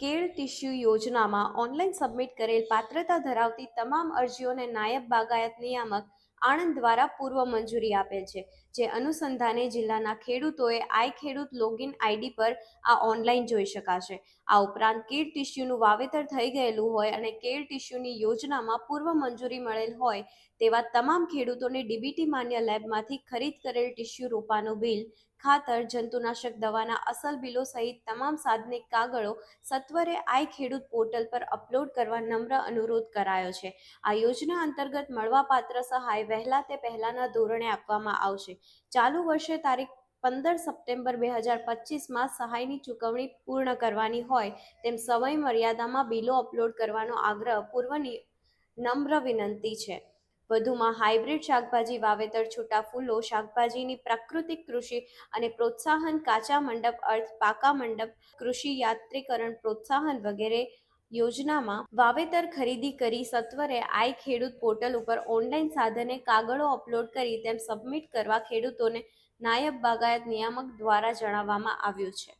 કેળ tissue યોજનામાં online submit કરેલ પાત્રતા ધરાવતી તમામ અરજીઓને નાયબ બાગાયત નિયામક આણંદ દ્વારા પૂર્વ મંજૂરી આપેલ છે, જે અનુસંધાને જિલ્લાના ખેડૂતોએ આઈ ખેડૂત લોગિન આઈડી પર આ ઓનલાઈન જોઈ શકાશે. આ ઉપરાંત કેળ ટિશ્યુનું વાવેતર થઈ ગયેલું હોય અને કેળ ટિશ્યુની યોજનામાં પૂર્વ મંજૂરી મળેલ હોય તેવા તમામ ખેડૂતોને ડીબીટી માન્ય લેબમાંથી ખરીદ કરેલ ટિશ્યુ રોપાનું બિલ ખાતર, જંતુનાશક દવાના અસલ બિલો સહિત તમામ સાધનિક કાગળો સત્વરે આઈ ખેડૂત પોર્ટલ પર અપલોડ કરવા નમ્ર અનુરોધ કરાયો છે. આ યોજના અંતર્ગત મળવાપાત્ર સહાય વહેલા તે પહેલાના ધોરણે આપવામાં આવશે. ચાલુ વર્ષે તારીખ પંદર સપ્ટેમ્બર બે હજાર પચીસમાં સહાયની ચૂકવણી પૂર્ણ કરવાની હોય તેમ સમય મર્યાદામાં બિલો અપલોડ કરવાનો આગ્રહ પૂર્વની નમ્ર વિનંતી છે. વધુમાં હાઇબ્રિડ શાકભાજી વાવેતર છૂટા ફૂલો, શાકભાજીની પ્રાકૃતિક કૃષિ અને પ્રોત્સાહન, કાચા મંડપ અર્થ પાકા મંડપ, કૃષિ યાત્રીકરણ પ્રોત્સાહન વગેરે યોજનામાં વાવેતર ખરીદી કરી સત્વરે આઈ ખેડૂત પોર્ટલ ઉપર ઓનલાઈન સાધને કાગળો અપલોડ કરી તેમ સબમિટ કરવા ખેડૂતોને નાયબ બાગાયત નિયામક દ્વારા જણાવવામાં આવ્યું છે.